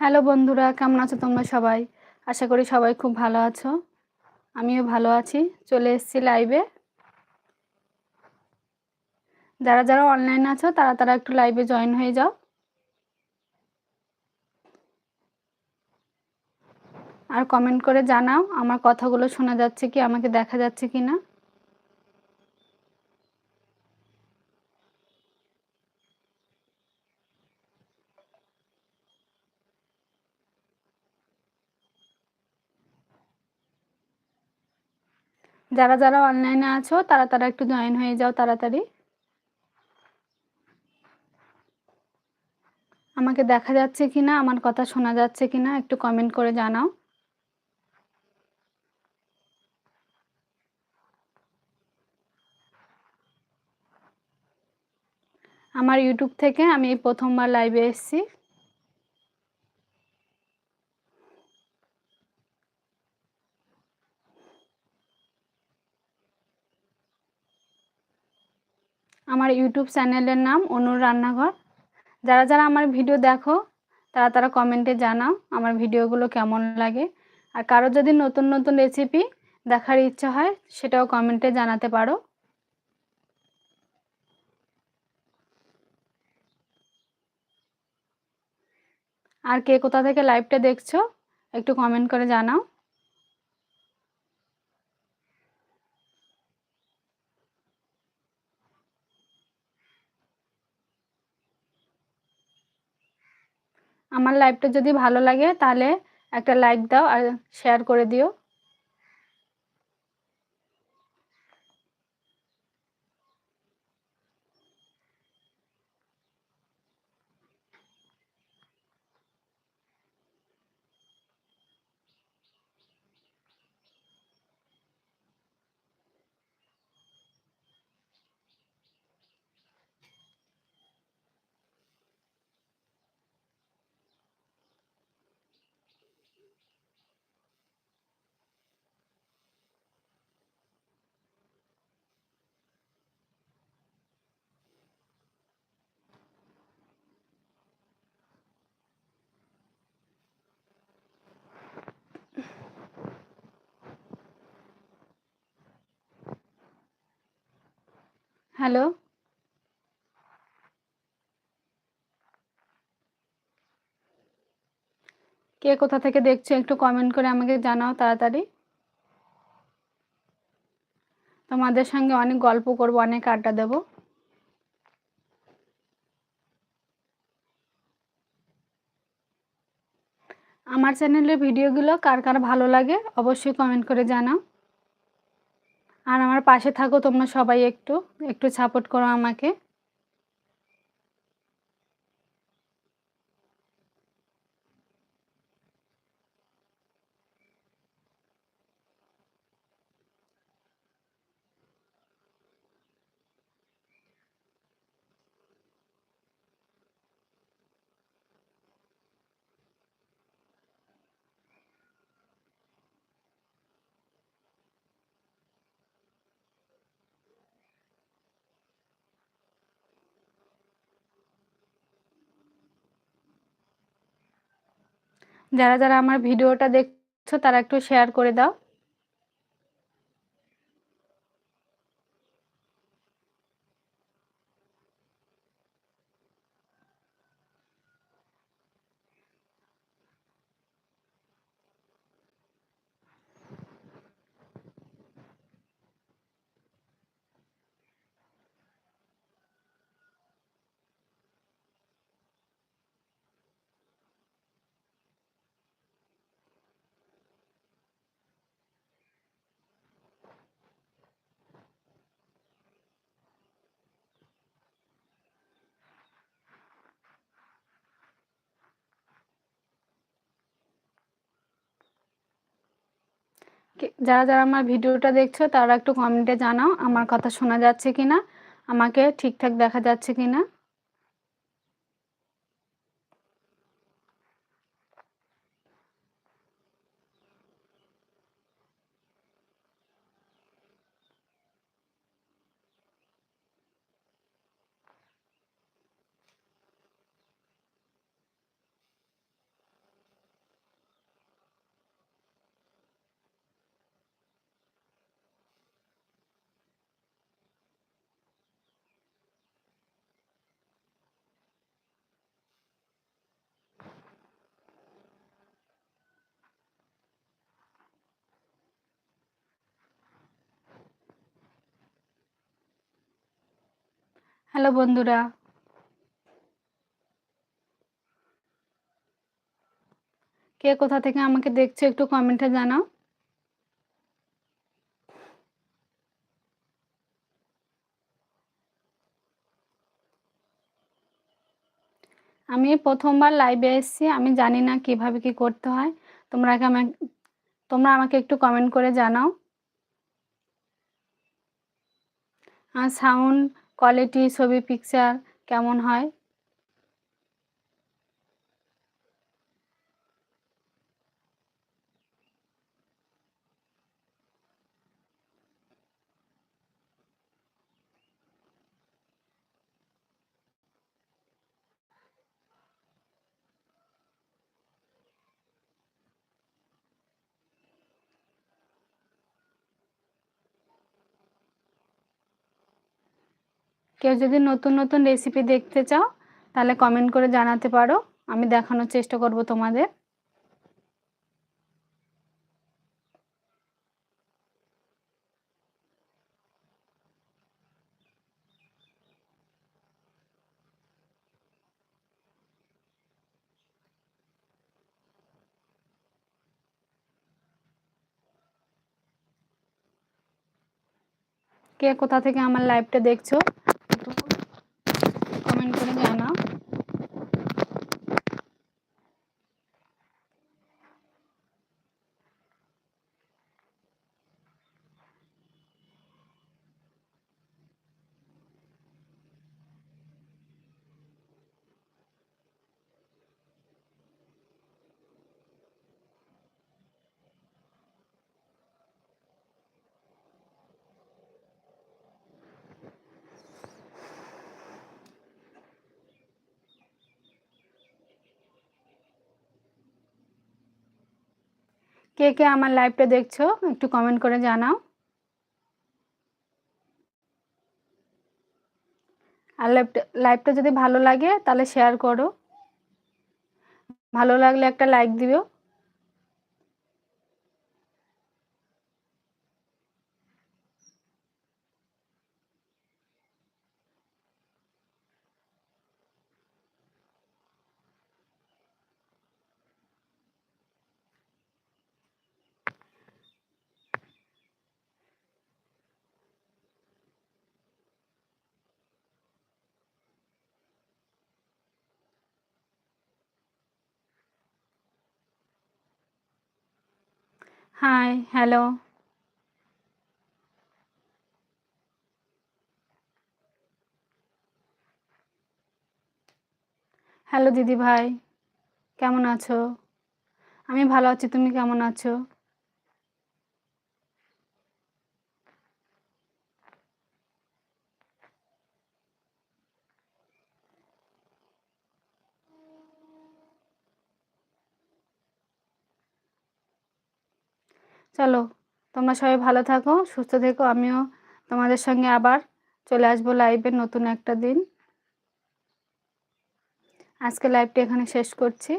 Hello বন্ধুরা, কেমন আছো তোমরা সবাই? আশা করি সবাই খুব ভালো আছো। আমিও ভালো আছি, চলে এসেছি লাইভে যারা যারা অনলাইন আছো, তারা তারা একটু লাইভে জয়েন হয়ে যাও। আর কমেন্ট করে জানাও, আমার কথাগুলো শোনা যাচ্ছে কি, আমাকে দেখা যাচ্ছে কি না যারা যারা অনলাইনে আছো, তারা তারা একটু জয়েন হয়ে যাও তাড়াতাড়ি। আমাকে দেখা যাচ্ছে কি না আমার কথা শোনা যাচ্ছে কি না একটু কমেন্ট করে জানাও। আমার ইউটিউব থেকে আমি প্রথমবার লাইভে এসেছি। আমার ইউটিউব চ্যানেলের নাম অনুর রান্নাঘর। যারা যারা আমার ভিডিও দেখো, তারা তারা কমেন্টে জানাও আমার ভিডিওগুলো কেমন লাগে। আর কারও যদি নতুন নতুন রেসিপি দেখার ইচ্ছা হয়, সেটাও কমেন্টে জানাতে পারো। আর কে কোথা থেকে লাইভটা দেখছ, একটু কমেন্ট করে জানাও। আমার লাইভটা যদি ভালো লাগে তাহলে একটা লাইক দাও আর শেয়ার করে দিও। হ্যালো? কে কোথা থেকে দেখছ একটু কমেন্ট করে আমাকে জানাও তাড়াতাড়ি। তোমাদের সঙ্গে অনেক গল্প করব, অনেক আড্ডা দেব। আমার চ্যানেলের ভিডিওগুলো কার কার ভালো লাগে অবশ্যই কমেন্ট করে জানাও। আর আমার পাশে থাকো তোমরা সবাই একটু একটু সাপোর্ট করো আমাকে। যারা যারা আমার ভিডিওটা দেখছ তারা একটু শেয়ার করে দাও। যারা যারা আমার ভিডিওটা দেখছ, তারা একটু কমেন্টে জানাও, আমার কথা শোনা যাচ্ছে কিনা, আমাকে ঠিকঠাক দেখা যাচ্ছে কি না হ্যালো বন্ধুরা। কে কোথা থেকে আমাকে দেখছ একটু কমেন্টে জানাও। আমি প্রথমবার লাইভে এসেছি, আমি জানি না কীভাবে কি করতে হয়। তোমরা তোমরা আমাকে একটু কমেন্ট করে জানাও। আর সাউন্ড কোয়ালিটি ছবি পিকচার কেমন হয়? কেউ যদি নতুন নতুন রেসিপি দেখতে চাও, তাহলে কমেন্ট করে জানাতে পারো। আমি দেখানোর চেষ্টা করব তোমাদের। কে কোথা থেকে আমার লাইভটা দেখছ একটু কমেন্ট করে জানাও কে কে আমার লাইভটা দেখছ, একটু কমেন্ট করে জানাও। আর লাইভটা লাইভটা যদি ভালো লাগে তাহলে শেয়ার করো। ভালো লাগলে একটা লাইক দিও। হাই হ্যালো হ্যালো দিদি ভাই কেমন আছো? আমি ভালো আছি তুমি কেমন আছো? চলো, তোমরা সবাই ভালো থাকো, সুস্থ থেকো, আমিও তোমাদের সঙ্গে আবার চলে আসব লাইভে নতুন একটা দিন। আজকে লাইভটি এখানে শেষ করছি।